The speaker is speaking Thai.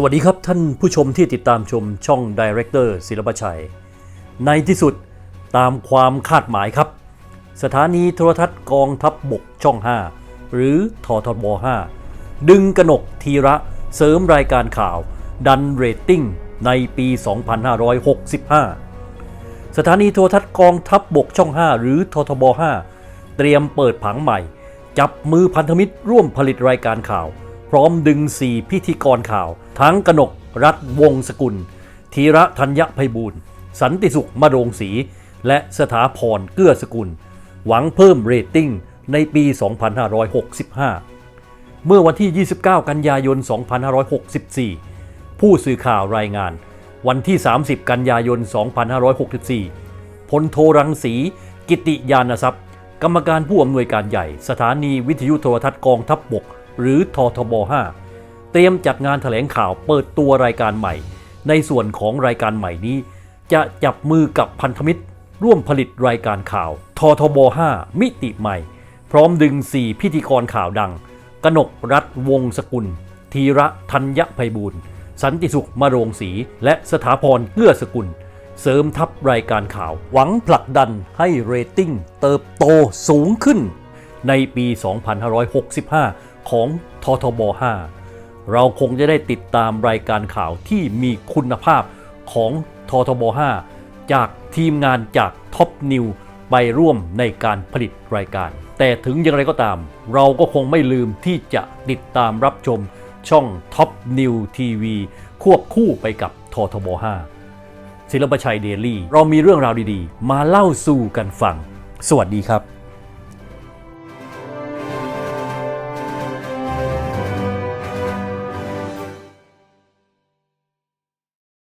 สวัสดีครับท่านผู้ชมที่ติดตามชมช่องดีเรคเตอร์ศิลปชัย ในที่สุดตามความคาดหมายครับ สถานีโทรทัศน์กองทัพบบกช่อง 5 หรือททบ5ดึงกนกทีระเสริมรายการข่าว ดันเรตติ้งในปี 2565 สถานีโทรทัศน์กองทัพบบกช่อง 5 หรือททบ5เตรียมเปิดผังใหม่ จับมือพันธมิตรร่วมผลิตรายการข่าว พร้อมดึง 4 พิธีกรข่าว ทั้งกนกรัฐวงสกุล ธีระธัญญไพบูลย์สันติสุขมะโรงศรี และสถาพรเกื้อสกุล หวังเพิ่มเรตติ้งในปี 2565 เมื่อวันที่ 29 กันยายน 2564 ผู้สื่อข่าวรายงาน วันที่ 30 กันยายน 2564 พลโทรังสี กิติยานทรัพย์ กรรมการผู้อำนวยการใหญ่ สถานีวิทยุโทรทัศน์กองทัพบบก หรือททบ 5 เตรียมจัดงานแถลงข่าวเปิดตัวรายการใหม่ ในส่วนของรายการใหม่นี้ จะจับมือกับพันธมิตร ร่วมผลิตรายการข่าวททบ 5 มิติใหม่ พร้อมดึง 4 พิธีกรข่าวดัง กนกรัฐวงศ์สกุล ธีระธัญญไพบูลย์สันติสุขมโรงศรีและสถาพรเกื้อสกุล เสริมทัพรายการข่าว หวังผลักดันให้เรตติ้งเติบโตสูงขึ้น ในปี 2565 ของททบ 5 เราคงจะได้ติดตามรายการข่าวที่มีคุณภาพของททบ 5 จากทีมงานจากท็อปนิวไปร่วมในการผลิตรายการ แต่ถึงอย่างไรก็ตาม เราก็คงไม่ลืมที่จะติดตามรับชมช่องท็อปนิวทีวีควบคู่ไปกับททบ 5 ศิลปชัยเดลี่ เรามีเรื่องราวดีๆ มาเล่าสู่กันฟัง สวัสดีครับ